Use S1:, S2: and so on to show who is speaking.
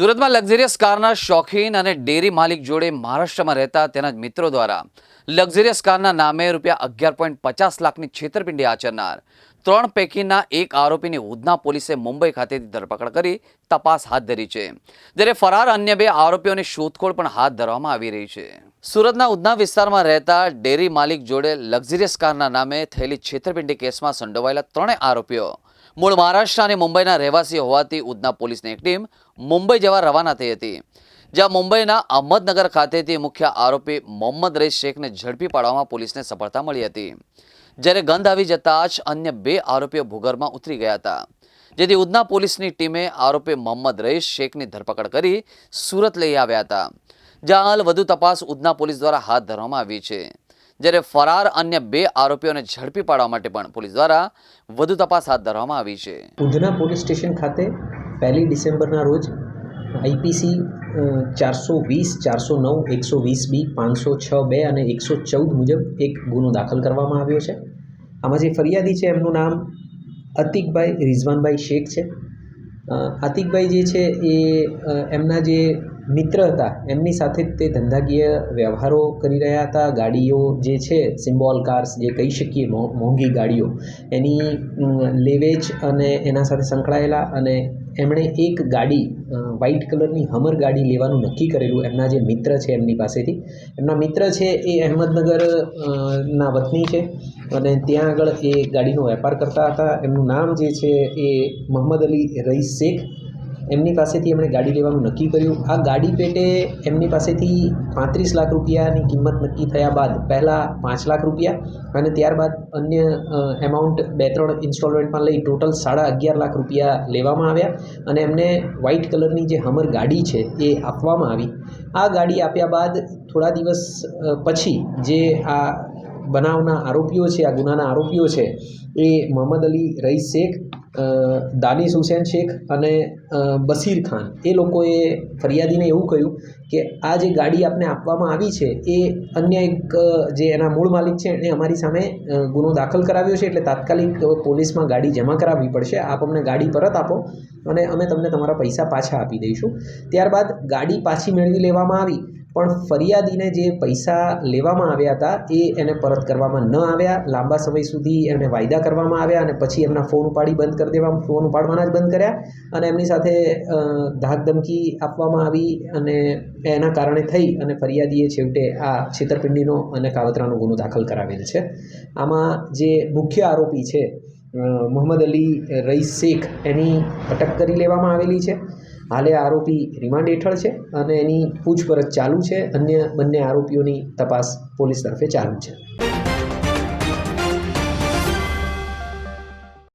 S1: સુરતમાં લક્ઝરિયસ કારના શોખીન અને ડેરી માલિક જોડે મહારાષ્ટ્રમાં રહેતા તેના મિત્રો દ્વારા લક્ઝરિયસ કારના નામે રૂપિયા અગિયાર પોઈન્ટ પચાસ લાખની છેતરપિંડી આચરનાર ત્રણ પૈકીના એક આરોપીની ઉધના પોલીસે મુંબઈ ખાતેથી ધરપકડ કરી તપાસ હાથ ધરી છે. જ્યારે ફરાર અન્ય બે આરોપીઓની શોધખોળ પણ હાથ ધરવામાં આવી રહી છે. સુરતના ઉધના વિસ્તારમાં રહેતા ડેરી માલિક જોડે લક્ઝરિયસ કારના નામે થયેલી છેતરપિંડી કેસમાં સંડોવાયેલા ત્રણેય આરોપીઓ મૂળ મહારાષ્ટ્ર અને મુંબઈના રહેવાસી હોવાથી ઉધના પોલીસની એક ટીમ મુંબઈ જવા રવાના થઈ હતી. જ્યાં મુંબઈના અહમદનગર ખાતેથી મુખ્ય આરોપી મોહમ્મદ રઈ શેખને ઝડપી પાડવામાં પોલીસને સફળતા મળી હતી. જ્યારે ગંધ આવી જતાં જ અન્ય બે આરોપીઓ ભૂગર્ભમાં ઉતરી ગયા હતા. જેથી ઉધના પોલીસની ટીમે આરોપી મોહમ્મદ રઈસ શેખની ધરપકડ કરી સુરત લઈ આવ્યા હતા. જ્યાં હાલ વધુ તપાસ ઉધના પોલીસ દ્વારા હાથ ધરવામાં આવી છે. જ્યારે ફરાર અન્ય બે આરોપીઓને ઝડપી પાડવા માટે પણ પોલીસ દ્વારા વધુ તપાસ હાથ ધરવામાં આવી છે.
S2: ઉધના પોલીસ સ્ટેશન ખાતે પહેલી ડિસેમ્બરના રોજ આઈપીસી ચારસો વીસ, ચારસો નવ, એકસો વીસ બી, પાંચસો છ બે અને એકસો ચૌદ મુજબ એક ગુનો દાખલ કરવામાં આવ્યો છે. આમાં જે ફરિયાદી છે એમનું નામ અતિકભાઈ રિઝવાનભાઈ શેખ છે. આતિકભાઈ જે છે એ એમના જે મિત્ર હતા. એમની સાથે તે ધંધાકીય વ્યવહારો કરી રહ્યા હતા. ગાડીઓ જે છે સિમ્બોલ કાર્સ જે કહી શકીએ મોંઘી ગાડીઓ, એની લેવેજ અને એના સાથે સંકળાયેલા અને એમણે એક ગાડી વ્હાઇટ કલરની હમર ગાડી લેવાનું નક્કી કરેલું એમના જે મિત્ર છે એમની પાસેથી. એમના મિત્ર છે એ અહેમદનગર ના વતની છે અને ત્યાં આગળ એ ગાડીનો વેપાર કરતા હતા. એમનું નામ જે છે એ મોહમ્મદ અલી રઈસ શેખ એમની પાસેથી એમણે ગાડી લેવાનું નક્કી કર્યું. આ ગાડી પેટે એમની પાસેથી પાંત્રીસ લાખ રૂપિયાની કિંમત નક્કી થયા બાદ પહેલાં પાંચ લાખ રૂપિયા અને ત્યારબાદ અન્ય એમાઉન્ટ બે ત્રણ ઇન્સ્ટોલમેન્ટમાં લઈ ટોટલ સાડા અગિયાર લાખ રૂપિયા લેવામાં આવ્યા અને એમને વ્હાઇટ કલરની જે હમર ગાડી છે એ આપવામાં આવી. આ ગાડી આપ્યા બાદ થોડા દિવસ પછી જે આ બનાવના આરોપીઓ છે, આ ગુનાના આરોપીઓ છે, એ મોહમ્મદ અલી રઈસ શેખ દાનિશ હુસેન શેખ અને બસીર ખાન. એ લોકોએ ફરિયાદીને એવું કહ્યું કે આ જે ગાડી આપને આપવામાં આવી છે, એ અન્ય એક જે એના મૂળ માલિક છે એણે અમારી સામે ગુનો દાખલ કરાવ્યો છે, એટલે તાત્કાલિક પોલીસમાં ગાડી જમા કરાવવી પડશે. આપ અમને ગાડી પરત આપો અને અમે તમને તમારા પૈસા પાછા આપી દઈશું. ત્યારબાદ ગાડી પાછી મેળવી લેવામાં આવી. પણ ફરિયાદીને જે પૈસા લેવામાં આવ્યા હતા, એ એને પરત કરવામાં ન આવ્યા. લાંબા સમય સુધી એમને વાયદા કરવામાં આવ્યા અને પછી એમના ફોન ઉપાડી બંધ કરી દેવા, ફોન ઉપાડવાના જ બંધ કર્યા અને એમની સાથે ધાકધમકી આપવામાં આવી અને એના કારણે થઈ અને ફરિયાદીએ છેવટે આ છેતરપિંડીનો અને કાવતરાનો ગુનો દાખલ કરાવેલ છે. આમાં જે મુખ્ય આરોપી છે મોહમ્મદ અલી રઈસ શેખ, એની અટક કરી લેવામાં આવેલી છે. હાલે આરોપી રિમાન્ડ હેઠળ છે અને એની પૂછપરછ ચાલુ છે. અન્ય બંને આરોપીઓની તપાસ પોલીસ તરફે ચાલુ છે.